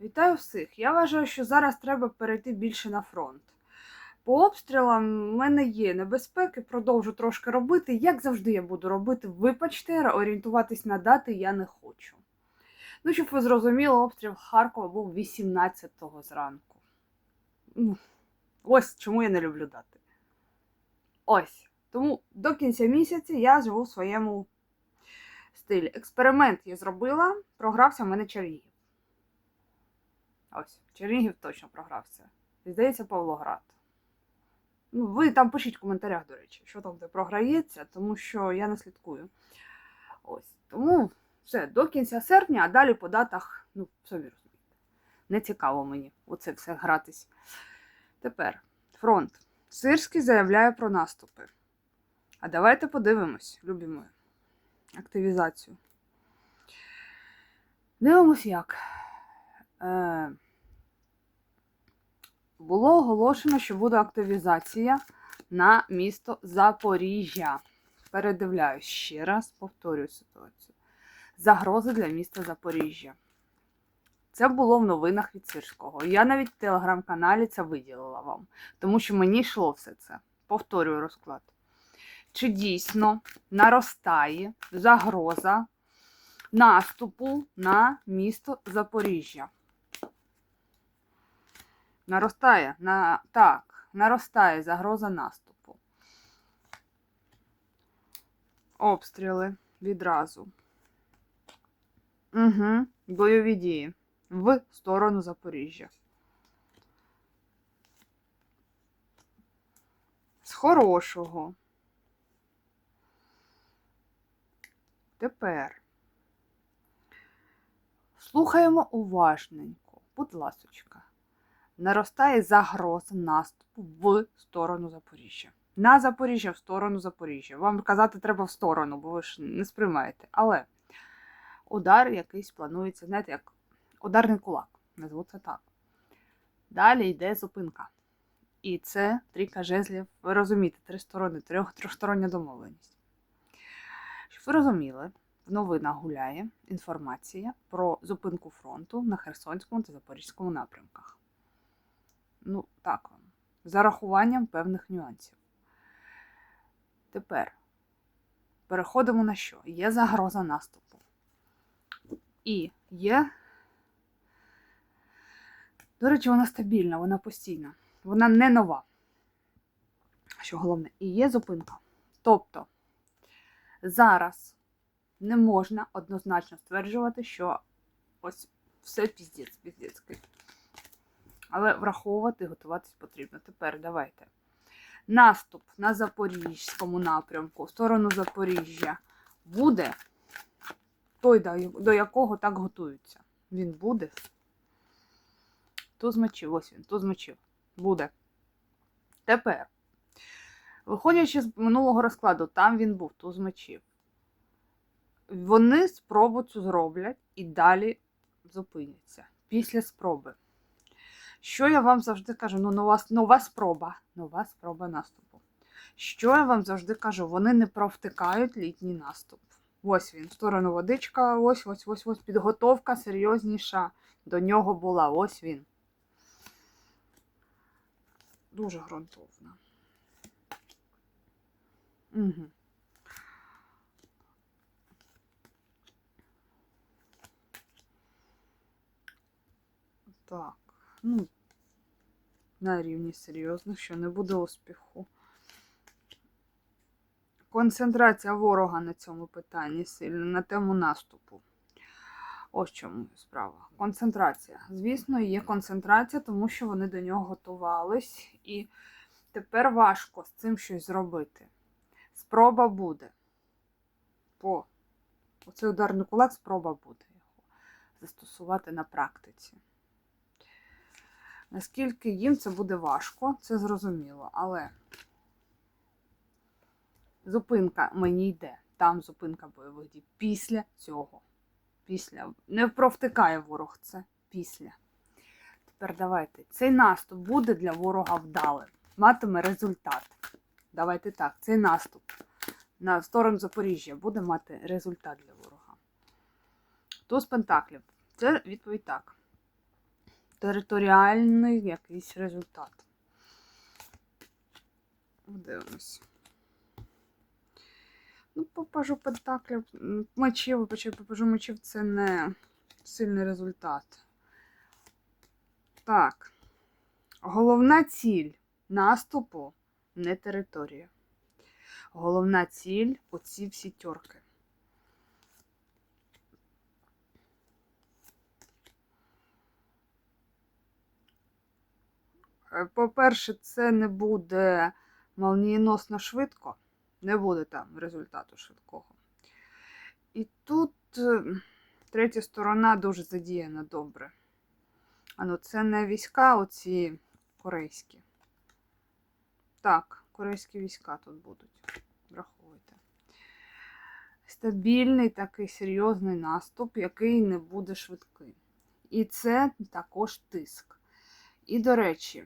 Вітаю всіх! Я вважаю, що зараз треба перейти більше на фронт. По обстрілам в мене є небезпеки, продовжу трошки робити. Як завжди я буду робити, вибачте, орієнтуватись на дати я не хочу. Ну, щоб ви зрозуміли, обстріл Харкова був 18-го зранку. Ну, ось чому я не люблю дати. Ось. Тому до кінця місяця я живу в своєму стилі. Експеримент я зробила, програвся в мене Чернігів. Ось, Чернігів точно програвся. І здається, Павлоград. Ну, ви там пишіть в коментарях, до речі, що там де програється, тому що я не слідкую. Ось. Тому все, до кінця серпня, а далі по датах, ну, самі розумієте. Не цікаво мені оце все гратись. Тепер фронт. Сирський заявляє про наступи. А давайте подивимось, любі мої, активізацію. Дивимось як. Е, було оголошено, що буде активізація на місто Запоріжжя. Передивляюсь ще раз, повторюю ситуацію. Загрози для міста Запоріжжя. Це було в новинах від Сирського. Я навіть в телеграм-каналі це виділила вам, тому що мені йшло все це. Повторюю розклад. Чи дійсно наростає загроза наступу на місто Запоріжжя? Наростає на так, наростає загроза наступу. Обстріли відразу. Угу, бойові дії в сторону Запоріжжя. З хорошого. Тепер слухаємо уважненько, будь ласочка наростає загроза наступу в сторону Запоріжжя. На Запоріжжя, в сторону Запоріжжя. Вам казати треба в сторону, бо ви ж не сприймаєте. Але удар якийсь планується, знаєте, як ударний кулак. Назву це так. Далі йде зупинка. І це трійка жезлів. Ви розумієте, три сторони, трьох, трьохстороння домовленість. Щоб ви розуміли, в новинах гуляє інформація про зупинку фронту на Херсонському та Запорізькому напрямках. Ну, так вам. За рахуванням певних нюансів. Тепер переходимо на що? Є загроза наступу. І є. До речі, вона стабільна, вона постійна. Вона не нова. Що головне, і є зупинка. Тобто, зараз не можна однозначно стверджувати, що ось все піздець, піздець. Але враховувати, готуватись потрібно. Тепер давайте. Наступ на Запорізькому напрямку, в сторону Запоріжжя, буде той, до якого так готуються. Він буде. Туз мечів, ось він, туз мечів. Буде. Тепер, виходячи з минулого розкладу, там він був, туз мечів. Вони спробу цю зроблять і далі зупиняться. Після спроби. Що я вам завжди кажу? Ну, нова, нова спроба. Нова спроба наступу. Що я вам завжди кажу? Вони не провтикають літній наступ. Ось він, в сторону водичка, ось ось ось ось підготовка серйозніша до нього була. Ось він. Дуже ґрунтовна. Угу. Так, ну, на рівні серйозних, що не буде успіху. Концентрація ворога на цьому питанні сильна, на тему наступу. Ось чому справа. Концентрація. Звісно, є концентрація, тому що вони до нього готувались, і тепер важко з цим щось зробити. Спроба буде. По оцей ударний кулак спроба буде його застосувати на практиці. Наскільки їм це буде важко, це зрозуміло, але зупинка мені йде. Там зупинка бойових дій. Після цього. Після. Не провтикає ворог це після. Тепер давайте. Цей наступ буде для ворога вдалим. Матиме результат. Давайте так, цей наступ на сторону Запоріжжя буде мати результат для ворога. Туз Пентаклів. Це відповідь так. Територіальний якийсь результат. Дивимось. Ну, попажу пентаклів. Мечів, почав попажу мечів, це не сильний результат. Так. Головна ціль наступу не територія. Головна ціль оці всі тьорки. По-перше, це не буде молнієносно швидко, не буде там результату швидкого. І тут е, третя сторона дуже задіяна добре. А ну, це не війська, оці корейські. Так, корейські війська тут будуть. Враховуйте. Стабільний такий серйозний наступ, який не буде швидкий. І це також тиск. І, до речі,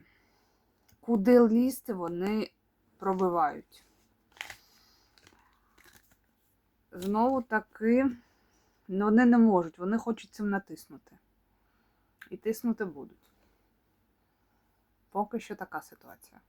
куди лізти вони пробивають. Знову таки, ну, вони не можуть, вони хочуть цим натиснути. І тиснути будуть. Поки що така ситуація.